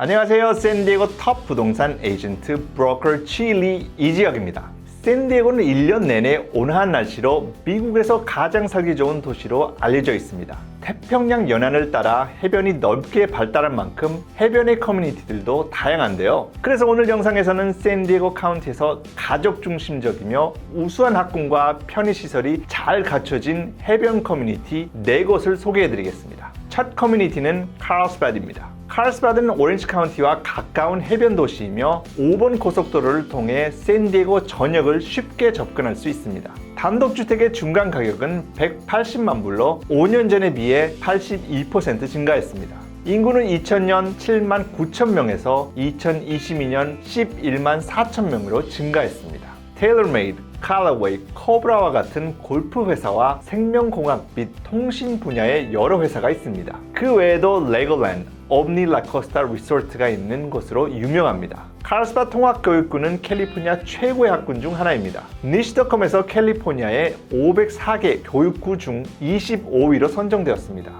안녕하세요. 샌디에고 톱 부동산 에이전트 브로커 칠리 이지혁입니다. 샌디에고는 1년 내내 온화한 날씨로 미국에서 가장 살기 좋은 도시로 알려져 있습니다. 태평양 연안을 따라 해변이 넓게 발달한 만큼 해변의 커뮤니티들도 다양한데요. 그래서 오늘 영상에서는 샌디에고 카운티에서 가족 중심적이며 우수한 학군과 편의시설이 잘 갖춰진 해변 커뮤니티 4곳을 소개해 드리겠습니다. 첫 커뮤니티는 카르스바드입니다. 카르스바드는 오렌지 카운티와 가까운 해변 도시이며 5번 고속도로를 통해 샌디에고 전역을 쉽게 접근할 수 있습니다. 단독주택의 중간 가격은 180만 불로 5년 전에 비해 82% 증가했습니다. 인구는 2000년 7만 9천 명에서 2022년 11만 4천 명으로 증가했습니다. 테일러메이드, 칼라웨이, 코브라와 같은 골프 회사와 생명공학 및 통신 분야의 여러 회사가 있습니다. 그 외에도 레고랜드, 옴니 라코스타 리소트가 있는 곳으로 유명합니다. 카르스바 통합교육군은 캘리포니아 최고의 학군 중 하나입니다. 니시더컴에서 캘리포니아의 504개 교육구 중 25위로 선정되었습니다.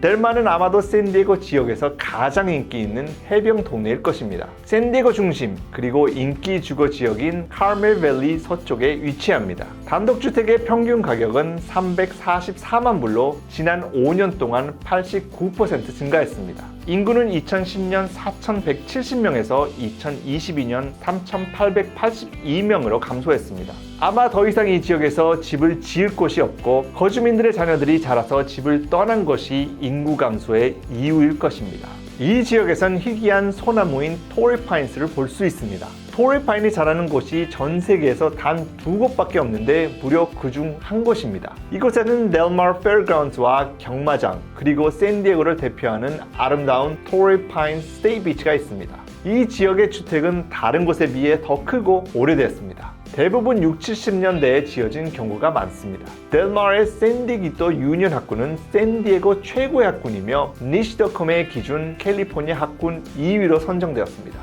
델마는 아마도 샌디에고 지역에서 가장 인기 있는 해변 동네일 것입니다. 샌디에고 중심 그리고 인기 주거 지역인 카멜밸리 서쪽에 위치합니다. 단독주택의 평균 가격은 344만 불로 지난 5년 동안 89% 증가했습니다. 인구는 2010년 4,170명에서 2022년 3,882명으로 감소했습니다. 아마 더 이상 이 지역에서 집을 지을 곳이 없고 거주민들의 자녀들이 자라서 집을 떠난 것이 인구 감소의 이유일 것입니다. 이 지역에선 희귀한 소나무인 토리파인스를 볼 수 있습니다. 토리파인이 자라는 곳이 전 세계에서 단 두 곳밖에 없는데 무려 그중 한 곳입니다. 이곳에는 델마르 페어그라운드와 경마장 그리고 샌디에고를 대표하는 아름다운 토리파인 스테이 비치가 있습니다. 이 지역의 주택은 다른 곳에 비해 더 크고 오래됐습니다. 대부분 6, 70년대에 지어진 경우가 많습니다. 델마르의 샌디기또 유니언 학군은 샌디에고 최고의 학군이며 니시더컴의 기준 캘리포니아 학군 2위로 선정되었습니다.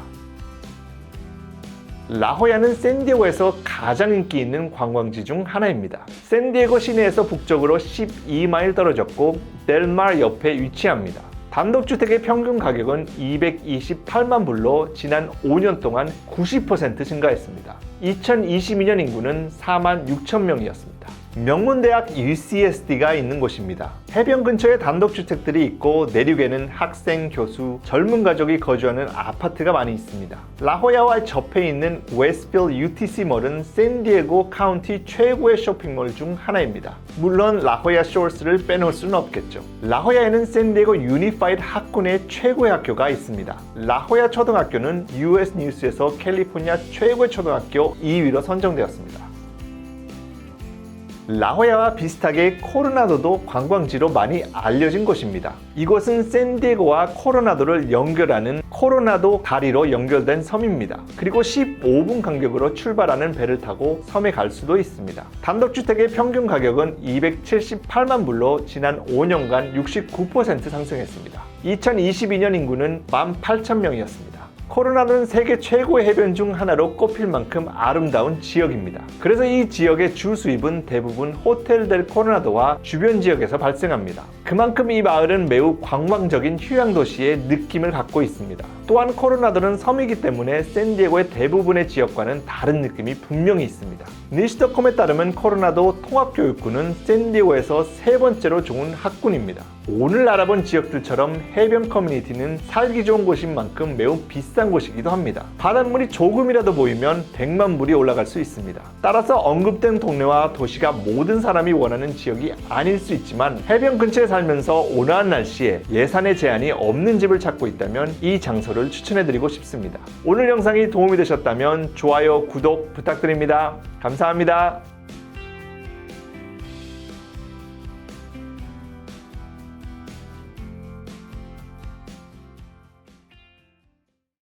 라호야는 샌디에고에서 가장 인기 있는 관광지 중 하나입니다. 샌디에고 시내에서 북쪽으로 12마일 떨어졌고 델마르 옆에 위치합니다. 단독주택의 평균 가격은 228만 불로 지난 5년 동안 90% 증가했습니다. 2022년 인구는 4만 6천 명이었습니다. 명문대학 UCSD가 있는 곳입니다. 해변 근처에 단독주택들이 있고 내륙에는 학생, 교수, 젊은 가족이 거주하는 아파트가 많이 있습니다. 라호야와 접해 있는 웨스트빌 UTC몰은 샌디에고 카운티 최고의 쇼핑몰 중 하나입니다. 물론 라호야 쇼스를 빼놓을 수는 없겠죠. 라호야에는 샌디에고 유니파이드 학군의 최고의 학교가 있습니다. 라호야 초등학교는 US 뉴스에서 캘리포니아 최고의 초등학교 2위로 선정되었습니다. 라호야와 비슷하게 코로나도도 관광지로 많이 알려진 곳입니다. 이곳은 샌디에고와 코로나도를 연결하는 코로나도 다리로 연결된 섬입니다. 그리고 15분 간격으로 출발하는 배를 타고 섬에 갈 수도 있습니다. 단독주택의 평균 가격은 278만 불로 지난 5년간 69% 상승했습니다. 2022년 인구는 18,000명이었습니다. 코로나는 세계 최고의 해변 중 하나로 꼽힐 만큼 아름다운 지역입니다. 그래서 이 지역의 주 수입은 대부분 호텔 델 코로나도와 주변 지역에서 발생합니다. 그만큼 이 마을은 매우 관광적인 휴양 도시의 느낌을 갖고 있습니다. 또한 코로나도는 섬이기 때문에 샌디에고의 대부분의 지역과는 다른 느낌이 분명히 있습니다. 니시더컴에 따르면 코로나도 통합교육군은 샌디에고에서 세 번째로 좋은 학군입니다. 오늘 알아본 지역들처럼 해변 커뮤니티는 살기 좋은 곳인 만큼 매우 비싼 곳이기도 합니다. 바닷물이 조금이라도 보이면 100만 불이 올라갈 수 있습니다. 따라서 언급된 동네와 도시가 모든 사람이 원하는 지역이 아닐 수 있지만 해변 근처에 살면서 온화한 날씨에 예산의 제한이 없는 집을 찾고 있다면 이 장소 를 추천해드리고 싶습니다. 오늘 영상이 도움이 되셨다면 좋아요, 구독 부탁드립니다. 감사합니다.